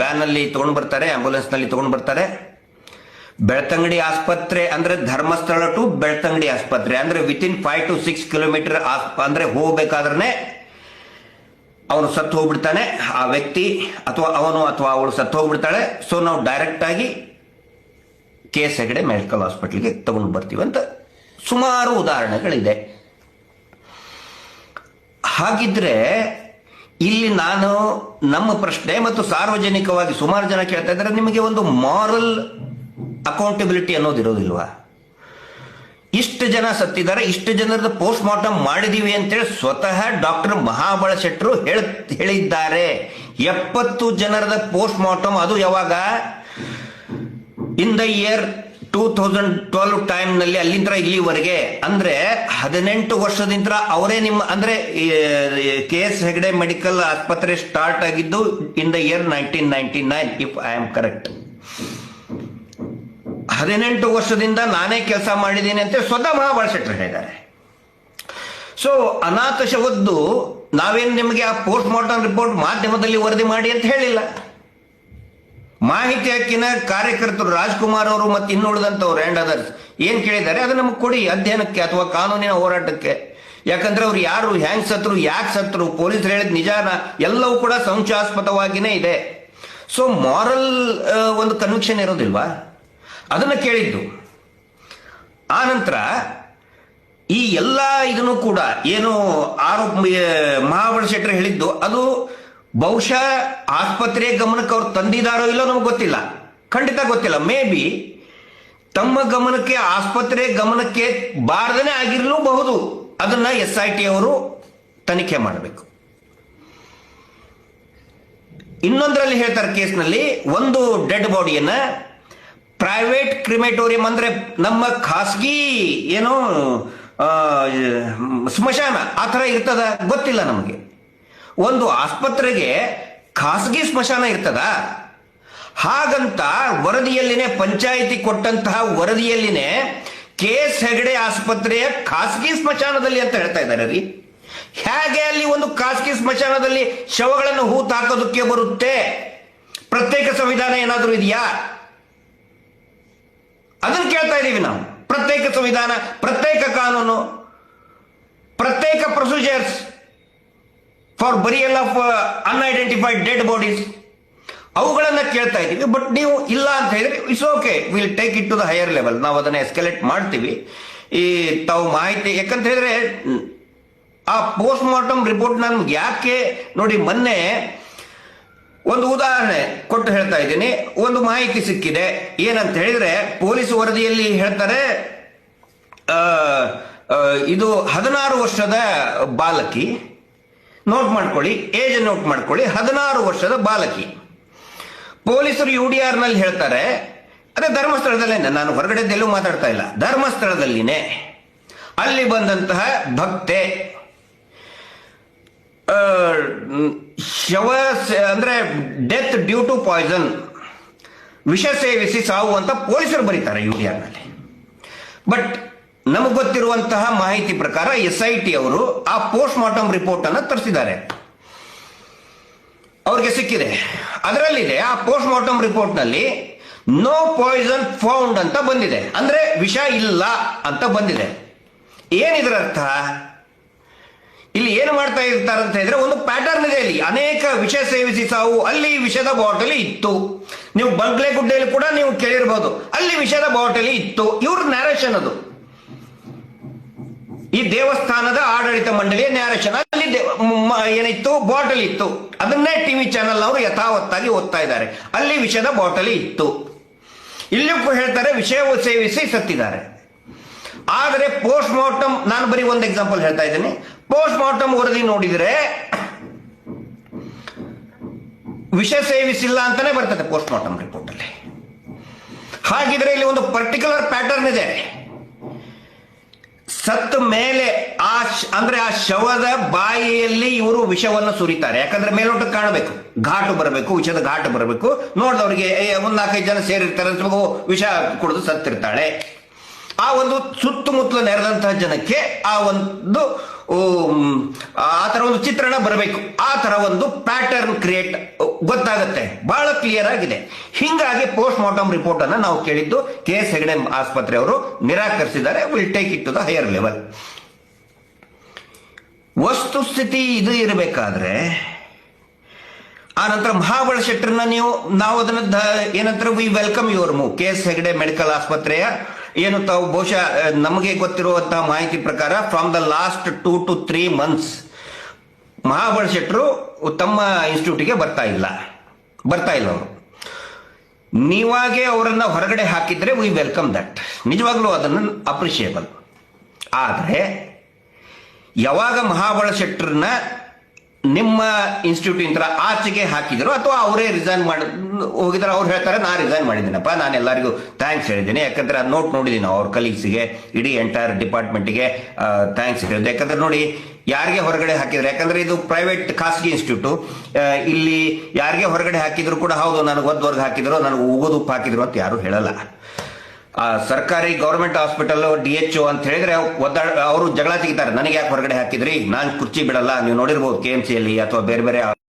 Van ಅಲ್ಲಿ ತಗೊಂಡು ಬರ್ತಾರೆ ಆಂಬುಲೆನ್ಸ್ನಲ್ಲಿ ತಗೊಂಡು ಬರ್ತಾರೆ. ಬೆಳ್ತಂಗಡಿ ಆಸ್ಪತ್ರೆ ಅಂದ್ರೆ ಧರ್ಮಸ್ಥಳ ಟು ಬೆಳ್ತಂಗಡಿ ಆಸ್ಪತ್ರೆ, ಅಂದ್ರೆ within five to six kilometre ಅಂದ್ರೆ ಹೋಗ್ಬೇಕಾದ್ರೆ ಅವನು ಸತ್ತು ಹೋಗ್ಬಿಡ್ತಾನೆ. ಆ ವ್ಯಕ್ತಿ ಅಥವಾ ಅವನು ಅಥವಾ ಅವಳು ಸತ್ತು ಹೋಗ್ಬಿಡ್ತಾಳೆ. ಸೊ ನಾವು ಡೈರೆಕ್ಟ್ ಆಗಿ ಕೆ ಎಸ್ ಹೆಗಡೆ ಮೆಡಿಕಲ್ ಹಾಸ್ಪಿಟಲ್ಗೆ ತಗೊಂಡು ಬರ್ತೀವಿ ಅಂತ ಸುಮಾರು ಉದಾಹರಣೆಗಳಿದೆ. ಹಾಗಿದ್ರೆ ಇಲ್ಲಿ ನಾನು ನಮ್ಮ ಪ್ರಶ್ನೆ ಮತ್ತು ಸಾರ್ವಜನಿಕವಾಗಿ ಸುಮಾರು ಜನ ಕೇಳ್ತಾ ಇದ್ದಾರೆ, ನಿಮಗೆ ಒಂದು ಮಾರಲ್ ಅಕೌಂಟಬಿಲಿಟಿ ಅನ್ನೋದು ಇರೋದಿಲ್ವಾ ಇಷ್ಟು ಜನ ಸತ್ತಿದ್ದಾರೆ, ಇಷ್ಟು ಜನರದ ಪೋಸ್ಟ್ ಮಾರ್ಟಮ್ ಮಾಡಿದೀವಿ ಅಂತೇಳಿ ಸ್ವತಃ ಡಾಕ್ಟರ್ ಮಹಾಬಳ ಶೆಟ್ಟರು ಹೇಳ, ಹೇಳಿದ್ದಾರೆ. ಎಪ್ಪತ್ತು ಜನರದ ಪೋಸ್ಟ್ ಮಾರ್ಟಮ್ ಅದು ಯಾವಾಗ? In the year two thousand twelve ಟೈಮ್ನಲ್ಲಿ ಅಲ್ಲಿಂದ ಇಲ್ಲಿವರೆಗೆ ಅಂದ್ರೆ ಹದಿನೆಂಟು ವರ್ಷದಿಂದ ಅವರೇ ನಿಮ್ಮ, ಅಂದ್ರೆ ಕೆ ಎಸ್ ಹೆಗಡೆ ಮೆಡಿಕಲ್ ಆಸ್ಪತ್ರೆ ಸ್ಟಾರ್ಟ್ ಆಗಿದ್ದು in the year nineteen ninety nine if I am correct ಹದಿನೆಂಟು ವರ್ಷದಿಂದ ನಾನೇ ಕೆಲಸ ಮಾಡಿದ್ದೀನಿ ಅಂತ ಸ್ವತಃ ಮಹಾಬಳ ಶೆಟ್ಟರ್ ಹೇಳಿದ್ದಾರೆ. ಸೊ ಅನಾಥ ಶವದ್ದು ನಾವೇನು ನಿಮಗೆ ಆ ಪೋಸ್ಟ್ ಮಾರ್ಟಮ್ ರಿಪೋರ್ಟ್ ಮಾಧ್ಯಮದಲ್ಲಿ ವರದಿ ಮಾಡಿ ಅಂತ ಹೇಳಿಲ್ಲ. ಮಾಹಿತಿ ಹಕ್ಕಿನ ಕಾರ್ಯಕರ್ತರು ರಾಜ್ಕುಮಾರ್ ಅವರು ಮತ್ತು ಇನ್ನುಳಿದಂಥವ್ರು ಆ್ಯಂಡ್ ಅದರ್ಸ್ ಏನ್ ಕೇಳಿದ್ದಾರೆ? ಅದು ನಮಗೆ ಕೊಡಿ ಅಧ್ಯಯನಕ್ಕೆ ಅಥವಾ ಕಾನೂನಿನ ಹೋರಾಟಕ್ಕೆ. ಯಾಕಂದ್ರೆ ಅವ್ರು ಯಾರು, ಹ್ಯಾಂಗ್ ಸತ್ರು, ಯಾಕೆ ಸತ್ರು, ಪೊಲೀಸರು ಹೇಳಿದ ನಿಜಾನ ಎಲ್ಲವೂ ಕೂಡ ಸಂಶಯಾಸ್ಪದವಾಗಿನೇ ಇದೆ. ಸೊ ಮಾರಲ್ ಒಂದು ಕನ್ವಿಕ್ಷನ್ ಇರೋದಿಲ್ವಾ? ಅದನ್ನ ಕೇಳಿದ್ದು. ಆ ನಂತರ, ಈ ಎಲ್ಲ ಇದನ್ನು ಕೂಡ ಏನು ಆರೋಪ ಮಹಾಬಲ ಶೆಟ್ಟರ್ ಹೇಳಿದ್ದು, ಅದು ಬಹುಶಃ ಆಸ್ಪತ್ರೆ ಗಮನಕ್ಕೆ ಅವ್ರು ತಂದಿದಾರೋ ಇಲ್ಲೋ ನಮ್ಗೆ ಗೊತ್ತಿಲ್ಲ. ಖಂಡಿತ ಗೊತ್ತಿಲ್ಲ. ಮೇ ಬಿ ತಮ್ಮ ಗಮನಕ್ಕೆ ಆಸ್ಪತ್ರೆ ಗಮನಕ್ಕೆ ಬಾರದೇ ಆಗಿರಲೂಬಹುದು. ಅದನ್ನ ಎಸ್ ಐ ಟಿ ಅವರು ತನಿಖೆ ಮಾಡಬೇಕು. ಇನ್ನೊಂದರಲ್ಲಿ ಹೇಳ್ತಾರೆ ಕೇಸ್ನಲ್ಲಿ, ಒಂದು ಡೆಡ್ ಬಾಡಿಯನ್ನ ಪ್ರೈವೇಟ್ ಕ್ರಿಮೇಟೋರಿಯಂ ಅಂದ್ರೆ ನಮ್ಮ ಖಾಸಗಿ ಏನು ಸ್ಮಶಾನ, ಆ ಥರ ಇರ್ತದ? ಗೊತ್ತಿಲ್ಲ ನಮಗೆ. ಒಂದು ಆಸ್ಪತ್ರೆಗೆ ಖಾಸಗಿ ಸ್ಮಶಾನ ಇರ್ತದ? ಹಾಗಂತ ವರದಿಯಲ್ಲಿನೇ, ಪಂಚಾಯಿತಿ ಕೊಟ್ಟಂತಹ ವರದಿಯಲ್ಲಿನೇ ಕೆ ಎಸ್ ಹೆಗಡೆ ಆಸ್ಪತ್ರೆಯ ಖಾಸಗಿ ಸ್ಮಶಾನದಲ್ಲಿ ಅಂತ ಹೇಳ್ತಾ ಇದ್ದಾರೆ ರೀ. ಹೇಗೆ ಅಲ್ಲಿ ಒಂದು ಖಾಸಗಿ ಸ್ಮಶಾನದಲ್ಲಿ ಶವಗಳನ್ನು ಹೂತು ಹಾಕೋದಕ್ಕೆ ಬರುತ್ತೆ? ಪ್ರತ್ಯೇಕ ಸಂವಿಧಾನ ಏನಾದರೂ ಇದೆಯಾ? ಅದನ್ನು ಕೇಳ್ತಾ ಇದ್ದೀವಿ ನಾವು. ಪ್ರತ್ಯೇಕ ಸಂವಿಧಾನ, ಪ್ರತ್ಯೇಕ ಕಾನೂನು, ಪ್ರತ್ಯೇಕ procedures for burial of unidentified dead bodies ಅವುಗಳನ್ನ ಕೇಳ್ತಾ ಇದ್ದೀವಿ ಬಟ್ ನೀವು ಇಲ್ಲ ಅಂತ ಹೇಳಿದ್ರೆ it's okay will take it to the higher level ನಾವು ಅದನ್ನ ಎಸ್ಕಲೇಟ್ ಮಾಡ್ತೀವಿ. ಈ ತಾವು ಮಾಹಿತಿ, ಯಾಕಂತ ಹೇಳಿದ್ರೆ ಆ ಪೋಸ್ಟ್ ಮಾರ್ಟಮ್ ರಿಪೋರ್ಟ್ ನನ್ಗೆ ಯಾಕೆ ನೋಡಿ ಮೊನ್ನೆ ಒಂದು ಉದಾಹರಣೆ ಕೊಟ್ಟು ಹೇಳ್ತಾ ಇದ್ದೀನಿ. ಒಂದು ಮಾಹಿತಿ ಸಿಕ್ಕಿದೆ. ಏನಂತ ಹೇಳಿದ್ರೆ, ಪೊಲೀಸ್ ವರದಿಯಲ್ಲಿ ಹೇಳ್ತಾರೆ ಇದು ಹದಿನಾರು ವರ್ಷದ ಬಾಲಕಿ. ನೋಟ್ ಮಾಡ್ಕೊಳ್ಳಿ, ಏಜ್ ನೋಟ್ ಮಾಡ್ಕೊಳ್ಳಿ, ಹದಿನಾರು ವರ್ಷದ ಬಾಲಕಿ. ಪೊಲೀಸರು ಯು ಡಿ ಆರ್ನಲ್ಲಿ ಹೇಳ್ತಾರೆ, ಅದೇ ಧರ್ಮಸ್ಥಳದಲ್ಲೇ ನಾನು ಹೊರಗಡೆದೆಲ್ಲೂ ಮಾತಾಡ್ತಾ ಇಲ್ಲ, ಧರ್ಮಸ್ಥಳದಲ್ಲಿನೇ. ಅಲ್ಲಿ ಬಂದಂತಹ ಭಕ್ತೆ ಶವ ಅಂದ್ರೆ ಡೆತ್ ಡ್ಯೂ ಟು ಪಾಯ್ಸನ್, ವಿಷ ಸೇವಿಸಿ ಸಾವು ಅಂತ ಪೊಲೀಸರು ಬರೀತಾರೆ ಯು ಡಿ ನಲ್ಲಿ ಬಟ್ ನಮಗೆ ಗೊತ್ತಿರುವಂತಹ ಮಾಹಿತಿ ಪ್ರಕಾರ ಎಸ್ ಐ ಟಿ ಅವರು ಆ ಪೋಸ್ಟ್ ಮಾರ್ಟಮ್ ರಿಪೋರ್ಟ್ ಅನ್ನ ತರಿಸಿದ್ದಾರೆ. ಅವ್ರಿಗೆ ಸಿಕ್ಕಿದೆ. ಅದರಲ್ಲಿದೆ ಆ ಪೋಸ್ಟ್ ಮಾರ್ಟಮ್ ರಿಪೋರ್ಟ್ನಲ್ಲಿ ನೋ ಪಾಯ್ಸನ್ ಫೌಂಡ್ ಅಂತ ಬಂದಿದೆ. ಅಂದ್ರೆ ವಿಷ ಇಲ್ಲ ಅಂತ ಬಂದಿದೆ. ಏನಿದ್ರ ಅರ್ಥ? ಇಲ್ಲಿ ಏನು ಮಾಡ್ತಾ ಇರ್ತಾರೆ ಅಂತ ಹೇಳಿದ್ರೆ ಒಂದು ಪ್ಯಾಟರ್ನ್ ಇದೆ ಇಲ್ಲಿ. ಅನೇಕ ವಿಷ ಸೇವಿಸಿ ಸಾವು, ಅಲ್ಲಿ ವಿಷದ ಬಾಟಲಿ ಇತ್ತು. ನೀವು ಬಂಗ್ಲೆಗುಡ್ಡೆಯಲ್ಲಿ ಕೂಡ ನೀವು ಕೇಳಿರ್ಬೋದು. ಅಲ್ಲಿ ವಿಷದ ಬಾಟಲಿ ಇತ್ತು. ಇವ್ರ ನ್ಯಾರೇಷನ್ ಅದು. ಈ ದೇವಸ್ಥಾನದ ಆಡಳಿತ ಮಂಡಳಿಯ ನ್ಯಾರೇಷನ್ ಅಲ್ಲಿ ಏನಿತ್ತು? ಬಾಟಲ್ ಇತ್ತು. ಅದನ್ನೇ ಟಿವಿ ಚಾನೆಲ್ ಅವರು ಯಥಾವತ್ತಾಗಿ ಓದ್ತಾ ಇದ್ದಾರೆ. ಅಲ್ಲಿ ವಿಷದ ಬಾಟಲಿ ಇತ್ತು. ಇಲ್ಲೂ ಕೂಡ ಹೇಳ್ತಾರೆ, ವಿಷಯವು ಸೇವಿಸಿ ಸತ್ತಿದ್ದಾರೆ. ಆದರೆ ಪೋಸ್ಟ್ ಮಾರ್ಟಮ್ ನಾನು ಬರೀ ಒಂದು ಎಕ್ಸಾಂಪಲ್ ಹೇಳ್ತಾ ಇದ್ದೀನಿ. ಪೋಸ್ಟ್ ಮಾರ್ಟಮ್ ವರದಿ ನೋಡಿದ್ರೆ, ವಿಷ ಸೇವಿಸಿಲ್ಲ ಅಂತಾನೆ ಬರ್ತದೆ ಪೋಸ್ಟ್ ಮಾರ್ಟಮ್ ರಿಪೋರ್ಟ್ ಅಲ್ಲಿ. ಹಾಗಿದ್ರೆ ಇಲ್ಲಿ ಒಂದು ಪರ್ಟಿಕ್ಯುಲರ್ ಪ್ಯಾಟರ್ನ್ ಇದೆ. ಸತ್ತ ಮೇಲೆ ಆ ಅಂದ್ರೆ ಆ ಶವದ ಬಾಯಿಯಲ್ಲಿ ಇವರು ವಿಷವನ್ನು ಸುರಿತಾರೆ. ಯಾಕಂದ್ರೆ ಮೇಲೋಟಕ್ಕೆ ಕಾಣಬೇಕು. ಘಾಟು ಬರಬೇಕು, ವಿಷದ ಘಾಟು ಬರಬೇಕು. ನೋಡಿದವರಿಗೆ ಒಂದ್ ನಾಲ್ಕೈದು ಜನ ಸೇರಿರ್ತಾರೆ ಅಂತ ವಿಷ ಕುಡಿದು ಸತ್ತಿರ್ತಾಳೆ. ಆ ಒಂದು ಸುತ್ತಮುತ್ತಲು ನೆರೆದಂತಹ ಜನಕ್ಕೆ ಆ ಒಂದು ಆ ತರ ಒಂದು ಚಿತ್ರಣ ಬರಬೇಕು. ಆ ತರ ಒಂದು ಪ್ಯಾಟರ್ನ್ ಕ್ರಿಯೇಟ್ ಗೊತ್ತಾಗುತ್ತೆ. ಬಹಳ ಕ್ಲಿಯರ್ ಆಗಿದೆ. ಹಿಂಗಾಗಿ ಪೋಸ್ಟ್ ಮಾರ್ಟಮ್ ರಿಪೋರ್ಟ್ ಅನ್ನ ನಾವು ಕೇಳಿದ್ದು ಕೆ ಎಸ್ ಹೆಗಡೆ ಆಸ್ಪತ್ರೆ ಅವರು ನಿರಾಕರಿಸಿದ್ದಾರೆ. Will take it to the higher level ವಸ್ತುಸ್ಥಿತಿ ಇದು ಇರಬೇಕಾದ್ರೆ, ಆ ನಂತರ ಮಹಾಬಳ ಶೆಟ್ಟರ್ನ ನೀವು ನಾವು ಅದನ್ನ ಏನಂತಾರೆ we welcome your move K S Hegde medical ಆಸ್ಪತ್ರೆಯ ಏನು ತಾವು ಬಹುಶಃ ನಮಗೆ ಗೊತ್ತಿರುವಂತಹ ಮಾಹಿತಿ ಪ್ರಕಾರ from the last two to three months Mahabala ಶೆಟ್ಟರು ತಮ್ಮ ಇನ್ಸ್ಟಿಟ್ಯೂಟಿಗೆ ಬರ್ತಾ ಇಲ್ಲ. ಬರ್ತಾ ಇಲ್ಲ ಅವರು. ನೀವಾಗೆ ಅವರನ್ನ ಹೊರಗಡೆ ಹಾಕಿದ್ರೆ ವಿ ವೆಲ್ಕಮ್ ದಟ್ ನಿಜವಾಗ್ಲೂ ಅದನ್ನು ಅಪ್ರಿಷಿಯೇಬಲ್ ಆದರೆ, ಯಾವಾಗ ಮಹಾಬಳ ಶೆಟ್ಟರನ್ನ ನಿಮ್ಮ ಇನ್ಸ್ಟಿಟ್ಯೂಟ್ ಇಂದ ಆಚೆಗೆ ಹಾಕಿದ್ರು ಅಥವಾ ಅವರೇ ರಿಸೈನ್ ಹೋಗಿದ್ರೆ ಅವ್ರು ಹೇಳ್ತಾರೆ, ನಾನು ರಿಸೈನ್ ಮಾಡಿದ್ದೀನಪ್ಪ, ನಾನು ಎಲ್ಲರಿಗೂ ಥ್ಯಾಂಕ್ಸ್ ಹೇಳಿದ್ದೀನಿ. ಯಾಕಂದ್ರೆ ಅದು ನೋಟ್ ನೋಡಿದ್ದೀನಿ ಅವ್ರ ಕಲೀಗ್ಸಿಗೆ ಇಡೀ ಎಂಟೈರ್ ಡಿಪಾರ್ಟ್ಮೆಂಟ್ಗೆ ಥ್ಯಾಂಕ್ಸ್ ಹೇಳಿದೆ ಯಾಕಂದ್ರೆ ನೋಡಿ, ಯಾರಿಗೆ ಹೊರಗಡೆ ಹಾಕಿದ್ರೆ, ಯಾಕಂದ್ರೆ ಇದು ಪ್ರೈವೇಟ್ ಖಾಸಗಿ ಇನ್ಸ್ಟಿಟ್ಯೂಟ್ ಇಲ್ಲಿ ಯಾರಿಗೆ ಹೊರಗಡೆ ಹಾಕಿದ್ರು ಕೂಡ ಹೌದು, ನನಗೆ ಒದ್ವರ್ಗ ಹಾಕಿದ್ರು, ನನಗೆ ಉಗೋದು ಹಾಕಿದ್ರು ಅಂತ ಯಾರು ಹೇಳಲ್ಲ. ಆ, ಸರ್ಕಾರಿ ಗೌರ್ಮೆಂಟ್ ಹಾಸ್ಪಿಟಲ್ ಡಿ ಎಚ್ ಅಂತ ಹೇಳಿದ್ರೆ ಒದ್ದಾಡ, ಅವರು ಜಗಳ ತೆಗಿತಾರೆ, ನನಗೆ ಯಾಕೆ ಹೊರಗಡೆ ಹಾಕಿದ್ರಿ? ನಾನು ಕುರ್ಚಿ ಬಿಡಲ್ಲ, ನೀವು ನೋಡಿರ್ಬೋದು ಕೆ ಎಂ ಸಿ ಅಲ್ಲಿ ಅಥವಾ ಬೇರೆ ಬೇರೆ